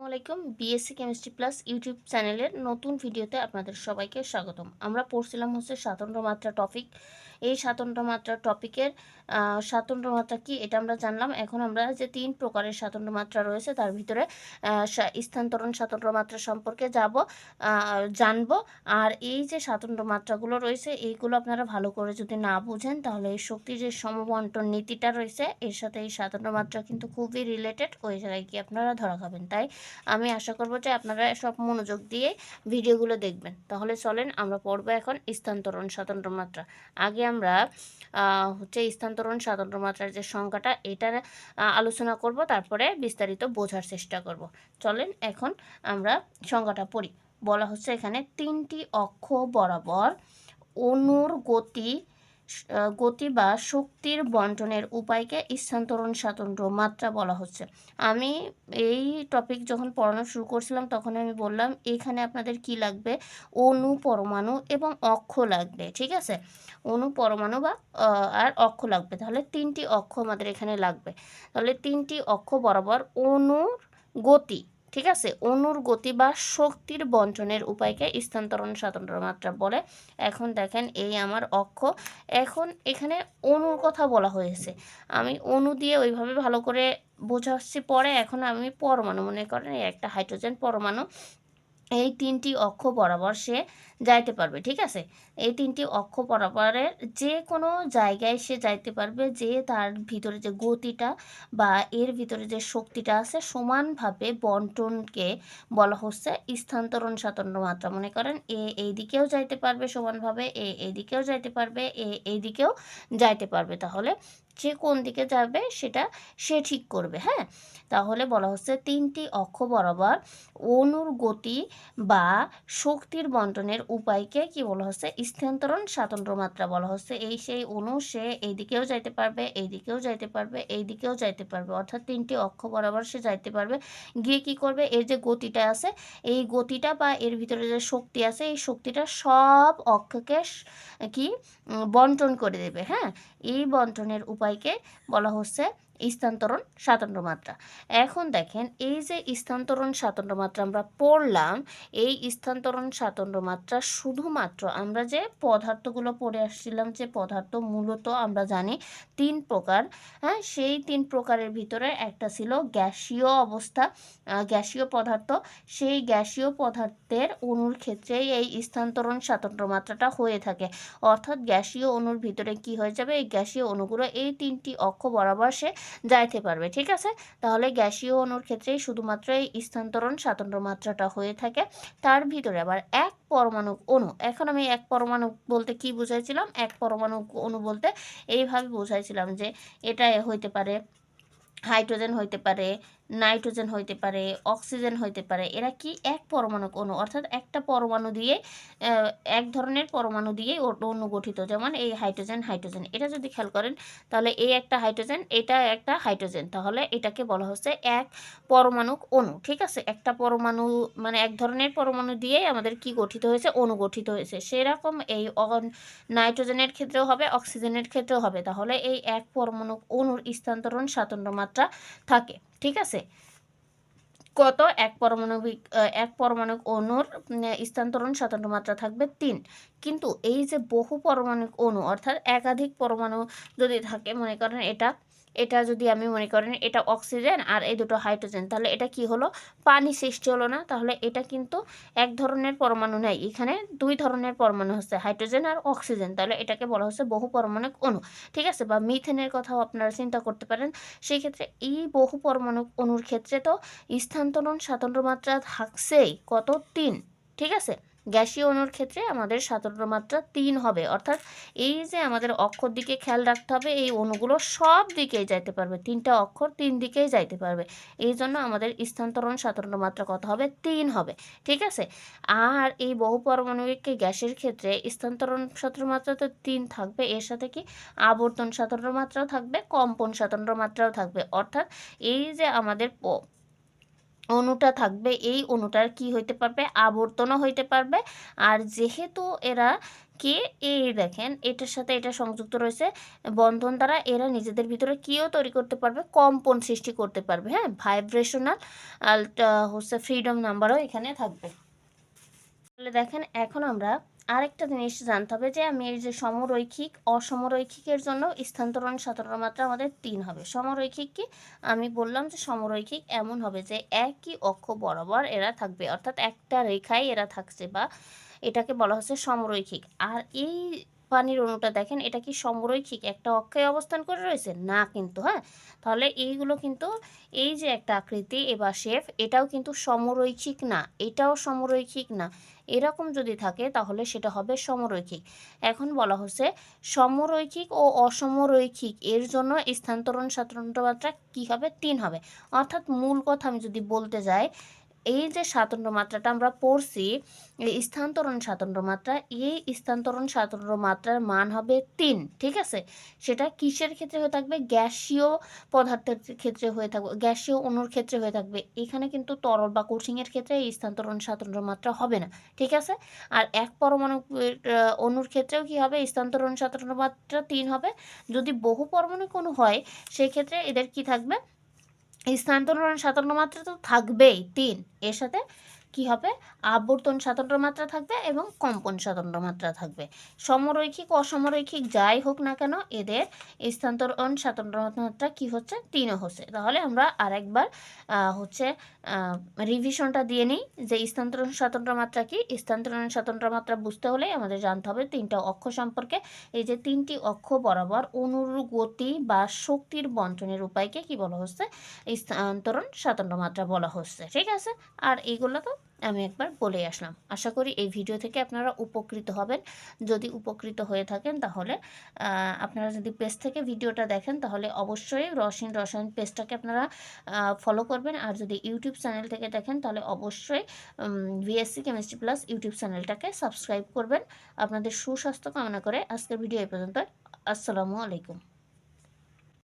আসসালামাইকুম BSc chemistry plus YouTube চ্যানেলের নতুন ভিডিওতে আপনাদের সবাইকে স্বাগতম। আমরা পড়ছিলাম হচ্ছে সাধারণ মাত্রা টপিক এই স্বাতন্ত্র মাত্রা টপিকের স্বাতন্ত্র মাত্রা কি এটা আমরা জানলাম। এখন আমরা যে তিন প্রকারের স্বাতন্ত্র মাত্রা রয়েছে তার ভিতরে স্থানান্তরণ স্বাতন্ত্র মাত্রা সম্পর্কে যাব জানব। আর এই যে স্বাতন্ত্র মাত্রাগুলো রয়েছে, এইগুলো আপনারা ভালো করে যদি না বুঝেন, তাহলে এই শক্তির যে সমবন্টন নীতিটা রয়েছে, এর সাথে এই স্বাতন্ত্র মাত্রা কিন্তু খুবই রিলেটেড ওই জায়গায় কি আপনারা ধরা খাবেন। তাই আমি আশা করব যে আপনারা সব মনোযোগ দিয়ে ভিডিওগুলো দেখবেন। তাহলে চলেন আমরা পড়ব এখন স্থানান্তরণ স্বাতন্ত্র মাত্রা। আগে আমরা হচ্ছে স্থানান্তরণ স্বতন্ত্র মাত্রার যে সংখ্যাটা, এটার আলোচনা করব, তারপরে বিস্তারিত বোঝার চেষ্টা করব। চলেন এখন আমরা সংখ্যাটা পড়ি। বলা হচ্ছে এখানে তিনটি অক্ষ বরাবর অনুর গতি গতি বা শক্তির বন্টনের উপায়কে স্থানান্তরণ স্বাতন্ত্র মাত্রা বলা হচ্ছে। আমি এই টপিক যখন পড়ানো শুরু করছিলাম, তখন আমি বললাম, এখানে আপনাদের কি লাগবে? অণু পরমাণু এবং অক্ষ লাগবে, ঠিক আছে? অণু পরমাণু বা আর অক্ষ লাগবে। তাহলে তিনটি অক্ষ আমাদের এখানে লাগবে। তাহলে তিনটি অক্ষ বরাবর অণুর গতি ঠিক আছে? অনুর গতি বা শক্তির বন্টনের উপায়কে স্থানান্তরণ স্বাতন্ত্র মাত্রা বলে। এখন দেখেন এই আমার অক্ষ। এখন এখানে অনুর কথা বলা হয়েছে। আমি অনু দিয়ে ওইভাবে ভালো করে বোঝাচ্ছি পরে। এখন আমি পরমাণু মনে করেন একটা হাইড্রোজেন পরমাণু। এই তিনটি অক্ষ বরাবর সে যাইতে পারবে, ঠিক আছে? এই তিনটি অক্ষ বরাবরের যে কোনো জায়গায় সে যাইতে পারবে যে তার ভিতরে যে গতিটা বা এর ভিতরে যে শক্তিটা আছে সমানভাবে বন্টনকে বলা হচ্ছে স্থানান্তরণ স্বাতন্ত্র মাত্রা। মনে করেন এ এই দিকেও যাইতে পারবে সমানভাবে, এ এই দিকেও যাইতে পারবে, এ এই দিকেও যাইতে পারবে। তাহলে যে কোন দিকে যাবে সেটা সে ঠিক করবে হ্যাঁ? তাহলে বলা হচ্ছে তিনটি অক্ষ বরাবর অনুর গতি বা শক্তির বন্টনের উপায়কে কি বলা হচ্ছে? স্থানান্তরণ স্বাতন্ত্র মাত্রা বলা হচ্ছে। এই সেই অনু সে এইদিকেও যাইতে পারবে এইদিকেও যাইতে পারবে, এই দিকেও যাইতে পারবে। অর্থাৎ তিনটি অক্ষ বরাবর সে যাইতে পারবে। গিয়ে কি করবে? এর যে গতিটা আছে, এই গতিটা বা এর ভিতরে যে শক্তি আছে, এই শক্তিটা সব অক্ষকে কি? বন্টন করে দেবে হ্যাঁ? এই বন্টনের উপায়কে বলা হচ্ছে। স্থানান্তরণ স্বাতন্ত্র মাত্রা। এখন দেখেন, এই যে স্থানান্তরণ স্বাতন্ত্র মাত্রা আমরা পড়লাম, এই স্থানান্তরণ স্বাতন্ত্র মাত্রা শুধুমাত্র আমরা যে পদার্থগুলো পড়ে আসছিলাম, যে পদার্থ মূলত আমরা জানি তিন প্রকার হ্যাঁ সেই তিন প্রকারের ভিতরে একটা ছিল গ্যাসীয় অবস্থা গ্যাসীয় পদার্থ। সেই গ্যাসীয় পদার্থের অণুর ক্ষেত্রেই এই স্থানান্তরণ স্বাতন্ত্র মাত্রাটা হয়ে থাকে। অর্থাৎ গ্যাসীয় অণুর ভিতরে কি হয়ে যাবে? এই গ্যাসীয় অণুগুলো এই তিনটি অক্ষ বরাবর সে যাইতে পারবে, ঠিক আছে? তাহলে গ্যাসীয় অণুর ক্ষেত্রে শুধুমাত্র এই স্থানান্তরণ স্বাতন্ত্র মাত্রাটা হয়ে থাকে। তার ভিতরে আবার এক পরমাণু অণু, এখন আমি এক পরমাণু বলতে কি বুঝাইছিলাম? এক পরমাণু অণু বলতে এইভাবে বুঝাইছিলাম যে এটা হইতে পারে, হাইড্রোজেন হইতে পারে নাইট্রোজেন হইতে পারে, অক্সিজেন হইতে পারে, এরা কি এক পরমাণু অণু অর্থাৎ একটা পরমাণু দিয়ে এক ধরনের পরমাণু দিয়ে অণু গঠিত, যেমন এই হাইড্রোজেন হাইড্রোজেন। এটা যদি খেয়াল করেন, তাহলে এই একটা হাইড্রোজেন, এটা একটা হাইড্রোজেন। তাহলে এটাকে বলা হচ্ছে এক পরমাণু অণু, ঠিক আছে? একটা পরমাণু মানে এক ধরনের পরমাণু দিয়ে আমাদের কি গঠিত হয়েছে? অণু গঠিত হয়েছে। সেরকম এই নাইট্রোজেনের ক্ষেত্রেও হবে, অক্সিজেনের ক্ষেত্রেও হবে। তাহলে এই এক পরমাণু অণুর স্থানান্তরণ স্বাতন্ত্র মাত্রা থাকে। ঠিক আছে? কত? এক পরমাণবিক এক পরমাণুক অণুর স্থানান্তরণ সাধারণ মাত্রা থাকবে তিন। কিন্তু এই যে বহু পরমাণুক অণু, অর্থাৎ একাধিক পরমাণু যদি থাকে, মনে করেন এটা এটা যদি আমি মনে করেন এটা অক্সিজেন আর এই দুটো হাইড্রোজেন, তাহলে এটা কি হলো? পানি সৃষ্টি হলো না। তাহলে এটা কিন্তু এক ধরনের পরমাণু নেই। এখানে দুই ধরনের পরমাণু হচ্ছে হাইড্রোজেন আর অক্সিজেন। তাহলে এটাকে বলা হচ্ছে বহু পরমাণু অণু। ঠিক আছে? বা মিথেনের কথাও আপনারা চিন্তা করতে পারেন। সেই ক্ষেত্রে এই বহু পরমাণু অণুর ক্ষেত্রে তো স্থানান্তরণ স্বাতন্ত্র মাত্রা থাকছেই কত? তিন। ঠিক আছে? গ্যাসীয় অণুর ক্ষেত্রে আমাদের স্বাতন্ত্র মাত্রা তিন হবে। অর্থাৎ এই যে আমাদের অক্ষর দিকে খেয়াল রাখতে হবে, এই অণুগুলো সব দিকেই যাইতে পারবে। তিনটা অক্ষর তিন দিকেই যাইতে পারবে। এই জন্য আমাদের স্থানান্তরণ স্বাতন্ত্র মাত্রা কত হবে? তিন হবে। ঠিক আছে? আর এই বহু পারমাণবিক গ্যাসের ক্ষেত্রে স্থানান্তরণ স্বাতন্ত্র মাত্রা তো তিন থাকবে। এর সাথে কি? আবর্তন স্বাতন্ত্র মাত্রাও থাকবে, কম্পন স্বাতন্ত্র মাত্রাও থাকবে। অর্থাৎ এই যে আমাদের অণুটা থাকবে, এই অনুটার কি হইতে পারবে? আবর্তনও হইতে পারবে। আর যেহেতু এরা কে এই দেখেন, এটার সাথে এটা সংযুক্ত রয়েছে, বন্ধন দ্বারা এরা নিজেদের ভিতরে কিও তৈরি করতে পারবে? কম্পন সৃষ্টি করতে পারবে হ্যাঁ? ভাইব্রেশনাল হচ্ছে ফ্রিডম নাম্বারও এখানে থাকবে। তাহলে দেখেন, এখন আমরা আরেকটা জিনিস জানতে হবে যে, আমি এই যে সমরৈখিক, অসমরৈখিকের জন্য স্থানান্তরণ সাধারণ মাত্রা আমাদের তিন হবে। সমরৈখিক কি? আমি বললাম যে সমরৈখিক এমন হবে যে, একই অক্ষ বরাবর এরা থাকবে, অর্থাৎ একটা রেখায় এরা থাকছে বা এটাকে বলা হচ্ছে সমরৈখিক। আর এই পানির অণুটা দেখেন, এটা কি সমরৈখিক একটা অক্ষে অবস্থান করে রয়েছে? না কিন্তু হ্যাঁ? তাহলে এইগুলো কিন্তু, এই যে একটা আকৃতি, এবার শেফ এটাও কিন্তু সমরৈখিক না, এটাও সমরৈখিক না। এরকম যদি থাকে, তাহলে সেটা হবে সমরৈখিক এখন বলা হচ্ছে সমরৈখিক ও অসমরৈখিক এর জন্য স্থানান্তরণ স্বাতন্ত্র মাত্রা কী হবে? তিন হবে। অর্থাৎ মূল কথা আমি যদি বলতে যাই এই যে স্বাতন্ত্র মাত্রাটা আমরা পড়ছি, এই স্থানান্তরণ স্বাতন্ত্র মাত্রা, এই স্থানান্তরণ স্বাতন্ত্র মাত্রার মান হবে তিন, ঠিক আছে? সেটা কিসের ক্ষেত্রে হয়ে থাকবে? গ্যাসীয় পদার্থের ক্ষেত্রে হয়ে থাকবে, গ্যাসীয় অণুর ক্ষেত্রে হয়ে থাকবে। এখানে কিন্তু তরল বা কোচিংয়ের ক্ষেত্রে এই স্থানান্তরণ স্বাতন্ত্র মাত্রা হবে না, ঠিক আছে? আর এক পরমাণু অণুর ক্ষেত্রেও কি হবে? স্থানান্তরণ স্বাতন্ত্র মাত্রা তিন হবে। যদি বহু পরমাণু কোনো হয়, সেক্ষেত্রে এদের কি থাকবে? স্থানান্তরণ সাধারণ মাত্রা তো থাকবেই তিন। এর সাথে কি হবে? আবর্তন স্বাতন্ত্র মাত্রা থাকবে এবং কম্পন স্বাতন্ত্র মাত্রা থাকবে। সমরৈখিক, অসমরৈখিক যাই হোক না কেন এদের স্থানান্তরণ স্বাতন্ত্র মাত্রা কি হচ্ছে? তিনও হচ্ছে। তাহলে আমরা আরেকবার হচ্ছে রিভিশনটা দিয়ে নিই যে স্থানান্তরণ স্বাতন্ত্র মাত্রা কি। স্থানান্তরণ স্বাতন্ত্র মাত্রা বুঝতে হলে আমাদের জানতে হবে তিনটা অক্ষ সম্পর্কে। এই যে তিনটি অক্ষ বরাবর অনুর গতি বা শক্তির বন্টনের উপায়কে কি বলা হচ্ছে? স্থানান্তরণ স্বাতন্ত্র মাত্রা বলা হচ্ছে। ঠিক আছে? আর এইগুলো তো আমি একবার বলে আসলাম। আশা করি এই ভিডিও থেকে আপনারা উপকৃত হবেন। যদি উপকৃত হয়ে থাকেন তাহলে আপনারা যদি পেজ থেকে ভিডিওটা দেখেন তাহলে অবশ্যই রসায়ন রসায়ন পেজটাকে আপনারা ফলো করবেন। আর যদি ইউটিউব চ্যানেল থেকে দেখেন তাহলে অবশ্যই ভিএসসি কেমিস্ট্রি প্লাস ইউটিউব চ্যানেলটাকে সাবস্ক্রাইব করবেন। আপনাদের সুস্বাস্থ্য কামনা করে আজকের ভিডিও এই পর্যন্ত আসসালামু আলাইকুম।